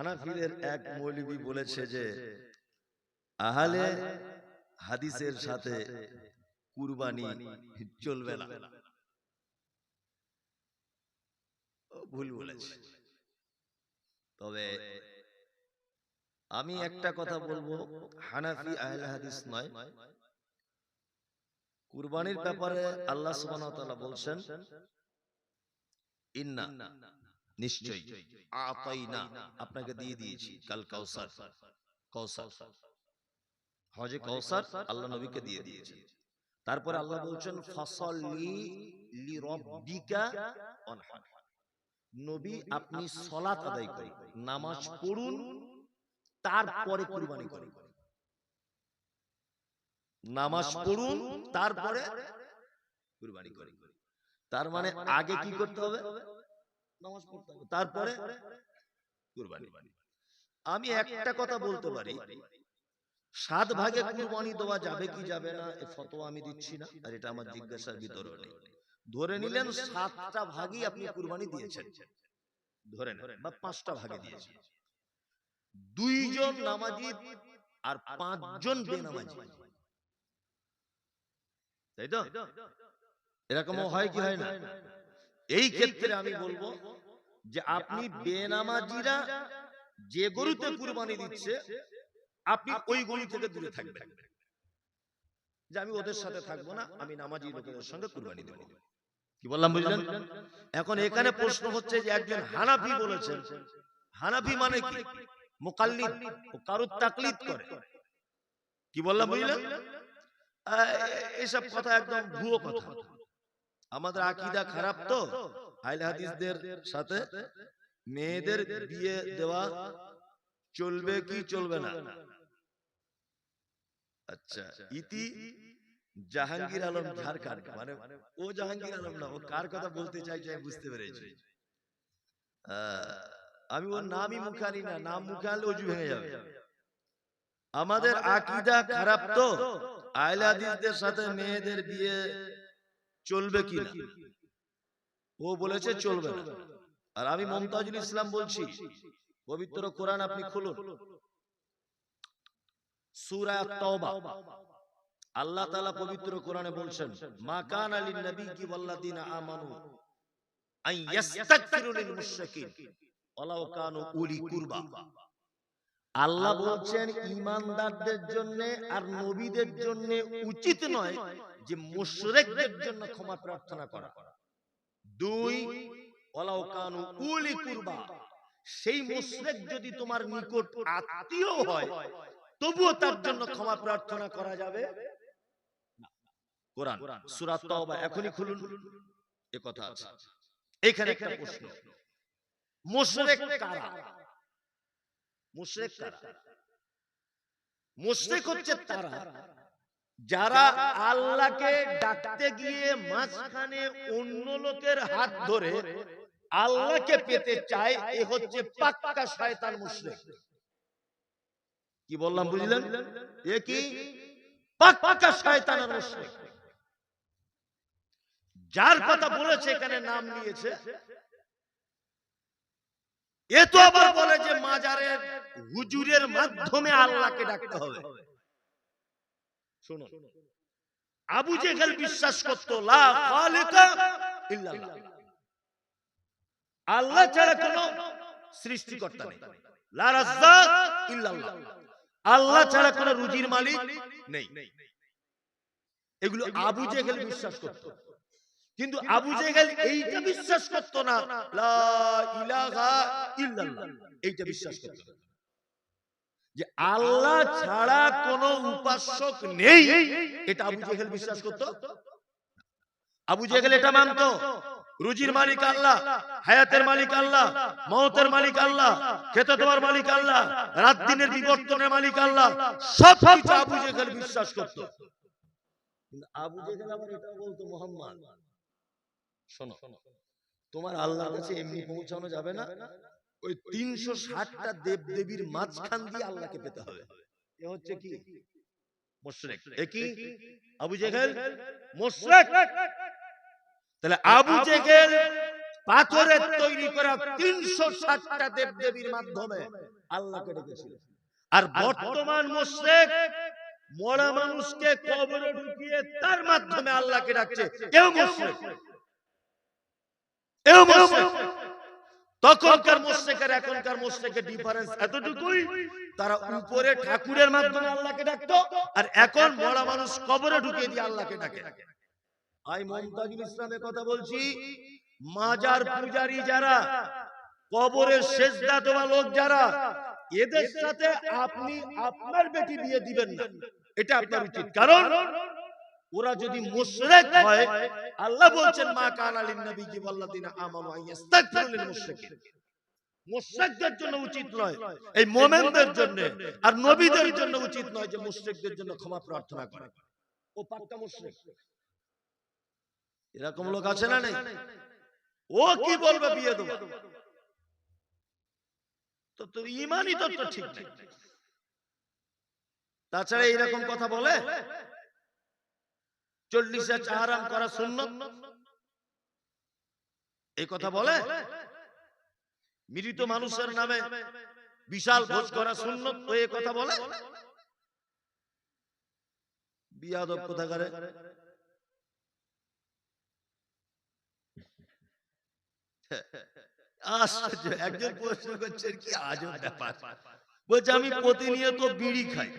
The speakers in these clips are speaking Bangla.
হানাফিদের এক মৌলবী বলেছে যে আহলে হাদিসের সাথে কুরবানি চলবে না। ভুল বলেছে। তবে আমি একটা কথা বলব হানাফি আহলে হাদিস নয়। কুরবানির ব্যাপারে আল্লাহ সুবহানাহু ওয়া তাআলা বলছেন ইন্না। নিশ্চয়ই। আতাইনা আপনাকে দিয়ে দিয়েছি। কাল কাউসার কাউসার হজে কাউসার আল্লাহ নবীকে দিয়ে দিয়েছে তারপরে আল্লাহ বলছেন নবী আপনি সলাত আদায় করুন নামাজ পড়ুন তারপরে কুরবানি করুন। নামাজ পড়ুন তারপরে কুরবানি করুন। তার মানে আগে কি করতে হবে? নামাজ পড়তে হবে। তারপরে কুরবানি। আমি একটা কথা বলতে পারি। সাত ভাগে কুরবানি দেওয়া যাবে কি যাবে না এ ফতোয়া আমি দিচ্ছি না আর এটা আমার জিজ্ঞাসার ভিতরে নেই ধরে নিলেন সাতটা ভাগই আপনি কুরবানি দিয়েছেন। ধরে নেন বা পাঁচটা ভাগে দিয়েছেন। দুইজন নামাজি আর পাঁচজন বেনামাজি। তাই তো? এরকমও হয় কি হয় না? এই ক্ষেত্রে আমি বলব যে আপনি বেনামাজিরা যে গরুতে কুরবানি দিচ্ছে আপনি ওই গরু থেকে দূরে থাকবেন। যে আমি ওদের সাথে থাকব না আমি নামাজি লোকেদের সঙ্গে কুরবানি দেবো। কি বললাম বুঝলেন? এখন এখানে প্রশ্ন হচ্ছে যে একজন হানাফি বলেছেন হানাফি মানে কি? মুকাল্লিদ ও কারুর তাকলিদ করে। কি বললাম বুঝলেন? আহ, এসব কথা একদম ভুয়ো কথা। আমাদের আকীদা খারাপ তো। আইল হাদিসদের সাথে মেয়েদের বিয়ে দেওয়া চলবে কি চলবে না? আচ্ছা ইতি জাহাঙ্গীর আলম ঝাড়খণ্ড মানে ও জাহাঙ্গীর আলম না ও কার কথা বলতে চাইছে আমি বুঝতে পেরেছি। আহ, আমি ওর নামই মুখে আনি না নাম মুখে আনলে অজু ভেঙে যাবে। আমাদের আকিদা খারাপ তো? আইল হাদিসদের সাথে মেয়েদের বিয়ে চলবে কি না? ও বলেছে চলবে না। আর আমি মমতাজুল ইসলাম বলছি পবিত্র কোরআন আপনি খুলুন। সূরা তাওবা আল্লাহ তাআলা পবিত্র কোরআনে বলছেন মা কানা লিন নবী কি ওয়াল্লাযিনা আমানু আন ইস্তাগফিরু লিল মুশরিকিন ওয়ালাউ কানু উলি কুরবা। আল্লাহ বলছেন ইমানদারদের জন্য আর নবীদের জন্য উচিত নয় যে মুশরিকদের জন্য ক্ষমা প্রার্থনা করা। দুই, ওয়ালাউ কানু উলি কুরবা। সেই মুশরিক যদি তোমার নিকট আত্মীয় হয়, তবুও তার জন্য ক্ষমা প্রার্থনা করা যাবে। কোরআন, সূরা তাওবা এখনই খুলুন। এ কথা আছে। এখানে একটা প্রশ্ন। মুশরিক কারা? মুশরিক কারা? মুশরিক হচ্ছে তারা। যারা আল্লাহকে ডাকতে গিয়ে মাঝখানে অন্য লোকের হাত ধরে আল্লাহকে পেতে চায়, এ হচ্ছে পাক্কা শয়তান মুশরিক। কি বললাম, বুঝলেন? এ কি? পাক্কা শয়তান মুশরিক। যার কথা বলেছে, এখানে নাম নিয়েছে। এ তো আবার বলে যে মাজারের হুজুরের মাধ্যমে আল্লাহকে ডাকতে হবে। শুনুন। আবু জেহেল বিশ্বাস করতো লা খালিকা ইল্লাল্লাহ। আল্লাহ ছাড়া কোনো সৃষ্টিকর্তা নেই। লা রাজ্জাক ইল্লাল্লাহ। আল্লাহ ছাড়া কোনো রুজির মালিক নেই। এগুলো আবু জেহেল বিশ্বাস করত। কিন্তু আবু জেহেল এইটা বিশ্বাস করত না। লা ইলাহা ইল্লাল্লাহ। এইটা বিশ্বাস করত না। যে আল্লাহ ছাড়া কোনো উপাসক নেই, এটা আবু জেহেল বিশ্বাস করত? আবু জেহেল এটা মানতো। রুজির মালিক আল্লাহ, হায়াতের মালিক আল্লাহ মহতের মালিক আল্লাহ খেতে দেওয়ার মালিক আল্লাহ, রাত দিনের বিবর্তনের মালিক আল্লাহ, সব কিছু আবু জেহেল বিশ্বাস করত। আবু জেহেল আবার এটা বলতো, মোহাম্মদ, শোনো, তোমার আল্লাহর কাছে এমনি পৌঁছানো যাবে না ওই তিনশো ষাটটা দেব দেবীর মাঝখান দিয়ে আল্লাহকে পেতে হবে। এ হচ্ছে কি? মুশরিক। এ আবু জেহেল? মুশরিক। তাহলে আবু জেহেল পাথরের তৈরি করা তিনশো ষাটটা দেব দেবীর মাধ্যমে আল্লাহকে ডেকেছিল। আর বর্তমান মোশেক মরা মানুষকে কবরে ঢুকিয়ে তার মাধ্যমে আল্লাহকে ডাকছে। কেউ মোশেক এও মোশেক তখনকার মোশেকের এখনকার মোশেকের ডিফারেন্স এতটুকুই। তারা উপরে ঠাকুরের মাধ্যমে আল্লাহকে ডাকতো আর এখন মরা মানুষ কবরে ঢুকিয়ে দিয়ে আল্লাহকে ডাকে। আমি মমতাজুল ইসলামের কথা বলছি মাজার পূজারি যারা কবরের শেষদা দেওয়া লোক যারা এদের সাথে আপনি আপনার বেটি বিয়ে দিবেন না। এটা আপনার উচিত। কারণ ওরা যদি মুশরিক হয় আল্লাহ বলছেন মা কান আলিন নবী কি ওয়াল্লাযিনা আমানু আইয়াস্তাগফিরু লিল মুশরিকিন। মুশরিকদের জন্য উচিত নয়। এই মুমিনদের জন্য আর নবীদের জন্য উচিত নয় যে মুশরিকদের জন্য ক্ষমা প্রার্থনা করে। ও পাক্কা মুশরিক। এরকম লোক আছে না নেই? ও কি বলবে বিয়ে দেবো? তো তোর ইমানই তো তো ঠিক নেই। তাছাড়া এইরকম কথা বলে? চল্লিশে চাহারাম করা শূন্য এই কথা বলে? মৃত মানুষের নামে বিশাল ভোজ করা শূন্য তো এই কথা বলে? বিয়াদব কোথাকারে? আশ্চর্য একজন প্রশ্ন করছেন কি আজব ব্যাপার? বলছে আমি প্রতিনিয়ত বিড়ি খাই।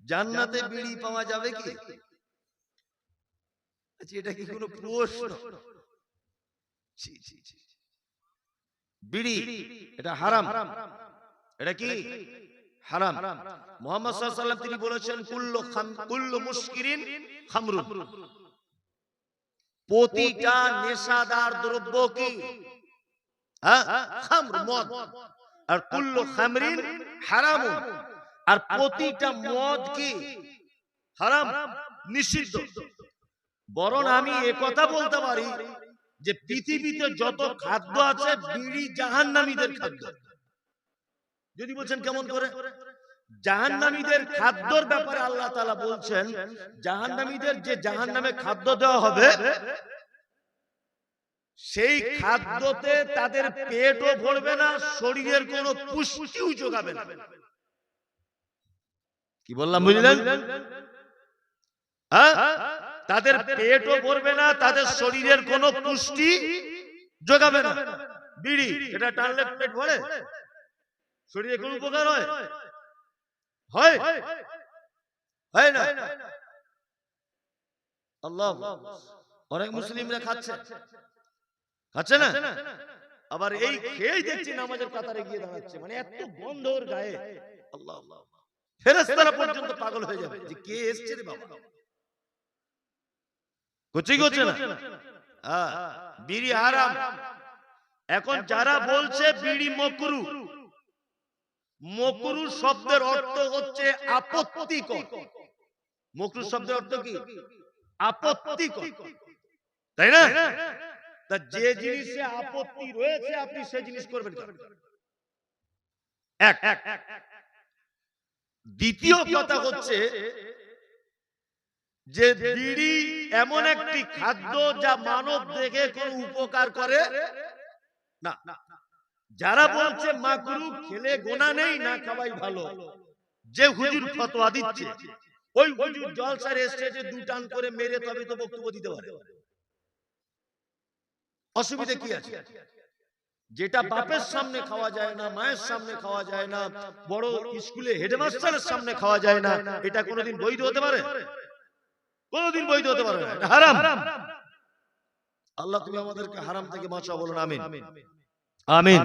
জান্নাতে বিড়ি পাওয়া যাবে কি? আচ্ছা, এটা কি কোনো প্রশ্ন। বিড়ি এটা হারাম। এটা কি? হারাম। মোহাম্মদ সাল্লাল্লাহু আলাইহি ওয়াসাল্লাম তিনি বলেছেন কুল্লু খাম কুল্লু মুশকিরিন খামরুন প্রতিটা নেশাদার দ্রব্য কি? হ্যাঁ? খামর মদ। আর কুল্লু খামরিন হারাম। আর প্রতিটা মদ কি? হারাম। নিষিদ্ধ। বরং আমি কথা বলতে পারি যে পৃথিবীতে যত খাদ্য আছে বিড়ি জাহান্নামীদের খাদ্য। যদি বলছেন কেমন করে? জাহান্নামীদের খাদ্যর ব্যাপারে আল্লাহ তাআলা বলছেন জাহান্নামীদের যে জাহান্নামে খাদ্য দেওয়া হবে সেই খাদ্যতে তাদের পেটও ভরবে না শরীরের কোনো পুষ্টিও যোগাবে না। কি বললাম বুঝলেন? হ্যাঁ? তাদের পেটও ভরবে না তাদের শরীরের কোনো পুষ্টি যোগাবে না। বিড়ি এটা টানলে পেট ভরে। শরীরে কোনো উপকার হয়? হয়? হয়? না? আল্লাহ। অনেক মুসলিমরা খাচ্ছে। খাচ্ছে। না? আবার এই খেয়েই দেখছি নামাজের কাতারে গিয়ে দাঁড়াচ্ছে। মানে এত বন্ধ ওর গায়ে। আল্লাহ ফেরেশতারা পর্যন্ত পাগল হয়ে যাবে। যে কে এসছে রে বাবা? কি করছে না? হ্যাঁ, বিড়ি হারাম। এখন যারা বলছে বিড়ি মকরু মকরু শব্দের অর্থ হচ্ছে আপত্তিকর। মকরু শব্দের অর্থ কি? আপত্তিকর। তাই না? তা যে জিনিসে আপত্তি রয়েছে আপনি সে জিনিস করবেন? এক। দ্বিতীয় কথা হচ্ছে যে বিড়ি এমন একটি খাদ্য যা মানব দেখে কোন উপকার করে? না। যারা বলছে মাকরু খেলে গোনা নেই না খাওয়াই ভালো। যে হুজুর ফতোয়া দিচ্ছে ওই হুজুর জলসার স্টেজে দু টান করে মেরে তবে তো বক্তব্য দিতে পারে। অসুবিধা কি আছে? যেটা বাপের সামনে খাওয়া যায় না মায়ের সামনে খাওয়া যায় না বড় স্কুলে হেডমাস্টারের সামনে খাওয়া যায় না এটা কোনোদিন বৈধ হতে পারে। কোনোদিন বৈধ হতে পারবে না। হারাম। আল্লাহ তুমি আমাদেরকে হারাম থেকে বাঁচাও বলুন আমিন। আমিন।